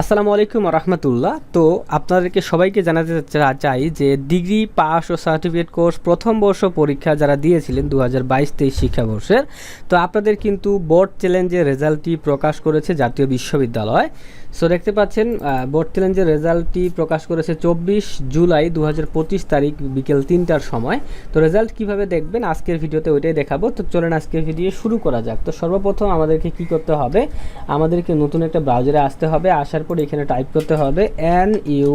আসসালামু আলাইকুম রহমতুল্লাহ। তো আপনাদেরকে সবাইকে জানাতে চাই যে ডিগ্রি পাস ও সার্টিফিকেট কোর্স প্রথম বর্ষ পরীক্ষা যারা দিয়েছিলেন দু হাজার বাইশ তেইশ শিক্ষাবর্ষের, তো আপনাদের কিন্তু বোর্ড চ্যালেঞ্জের রেজাল্টটি প্রকাশ করেছে জাতীয় বিশ্ববিদ্যালয়। সো দেখতে পাচ্ছেন বোর্ড চ্যালেঞ্জের রেজাল্টটি প্রকাশ করেছে চব্বিশ জুলাই দু হাজার পঁচিশ তারিখ বিকেল তিনটার সময়। তো রেজাল্ট কীভাবে দেখবেন আজকের ভিডিওতে ওইটাই দেখাবো। তো চলেন আজকের ভিডিও শুরু করা যাক। তো সর্বপ্রথম আমাদেরকে কি করতে হবে? আমাদেরকে নতুন একটা ব্রাউজারে আসতে হবে। আসার পর এখানে টাইপ করতে হবে এন ইউ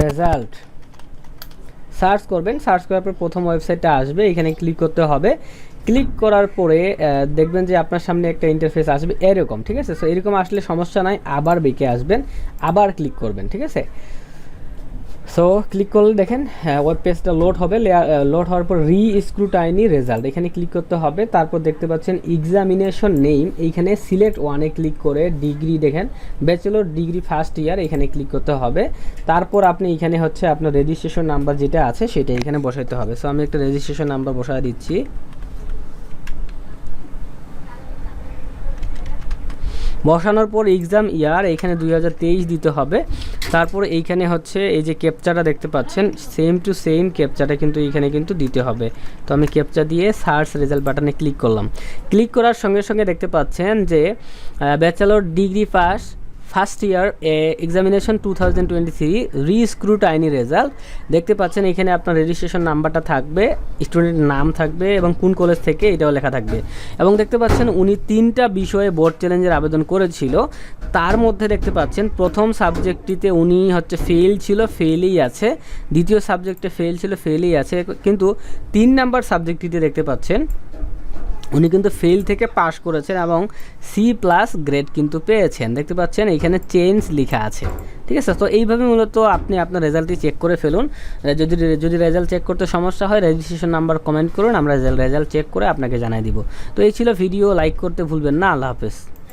রেজাল্ট সার্চ করবেন সার্চ করার পর প্রথম ওয়েবসাইটটা আসবে, এখানে ক্লিক করতে হবে। ক্লিক করার পরে দেখবেন যে আপনার সামনে একটা ইন্টারফেস আসবে, এরকম, ঠিক আছে? সো এরকম আসলে সমস্যা নাই, আবার বেঁকে আসবেন, আবার ক্লিক করবেন, ঠিক আছে? সো ক্লিক করলে দেখেন ওয়েব পেজটা লোড হবে লোড হওয়ার পর রি স্ক্রুটাইনি রেজাল্ট এখানে ক্লিক করতে হবে, তারপর দেখতে পাচ্ছেন এক্সামিনেশন নেম এইখানে সিলেক্ট ওয়ানে ক্লিক করে ডিগ্রি দেখেন ব্যাচেলর ডিগ্রি ফার্স্ট ইয়ার এখানে ক্লিক করতে হবে। তারপর আপনি এখানে হচ্ছে আপনার রেজিস্ট্রেশন নাম্বার যেটা আছে, সেটা এখানে বসাইতে হবে। সো আমি একটা রেজিস্ট্রেশন নাম্বার বসায় দিচ্ছি। বসানোর পর এক্সাম ইয়ার এখানে দুই হাজার তেইশ দিতে হবে। তারপর এইখানে হচ্ছে এই যে ক্যাপচাটা দেখতে পাচ্ছেন সেম টু সেম ক্যাপচাটা কিন্তু এইখানে কিন্তু দিতে হবে। তো আমি ক্যাপচা দিয়ে সার্চ রেজাল্ট বাটনে ক্লিক করলাম। ক্লিক করার সঙ্গে সঙ্গে দেখতে পাচ্ছেন যে bachelor degree pass first year examination two thousand twenty three rescrutiny result দেখতে পাচ্ছেন এখানে আপনার রেজিস্ট্রেশন নাম্বারটা থাকবে স্টুডেন্টের নাম থাকবে এবং কোন কলেজ থেকে এটাও লেখা থাকবে। এবং দেখতে পাচ্ছেন উনি তিনটা বিষয়ে বোর্ড চ্যালেঞ্জের আবেদন করেছিল। তার মধ্যে দেখতে পাচ্ছেন প্রথম সাবজেক্টটিতে উনি হচ্ছে ফেল ছিল ফেলই আছে। দ্বিতীয় সাবজেক্টে ফেল ছিল ফেলই আছে। কিন্তু তিন নাম্বার সাবজেক্টটিতে দেখতে পাচ্ছেন উনি কিন্তু ফেল থেকে পাশ করেছেন এবং সি প্লাস গ্রেড কিন্তু পেয়েছেন। দেখতে পাচ্ছেন, এখানে চেঞ্জ লেখা আছে। ঠিক আছে? তো এইভাবে মূলত আপনি আপনার রেজাল্টটি চেক করে ফেলুন। যদি যদি রেজাল্ট চেক করতে সমস্যা হয় রেজিস্ট্রেশন নাম্বার কমেন্ট করুন, আমরা রেজাল্ট চেক করে আপনাকে জানাই দিব। তো এই ছিল ভিডিও লাইক করতে ভুলবেন না। আল্লাহ হাফেজ।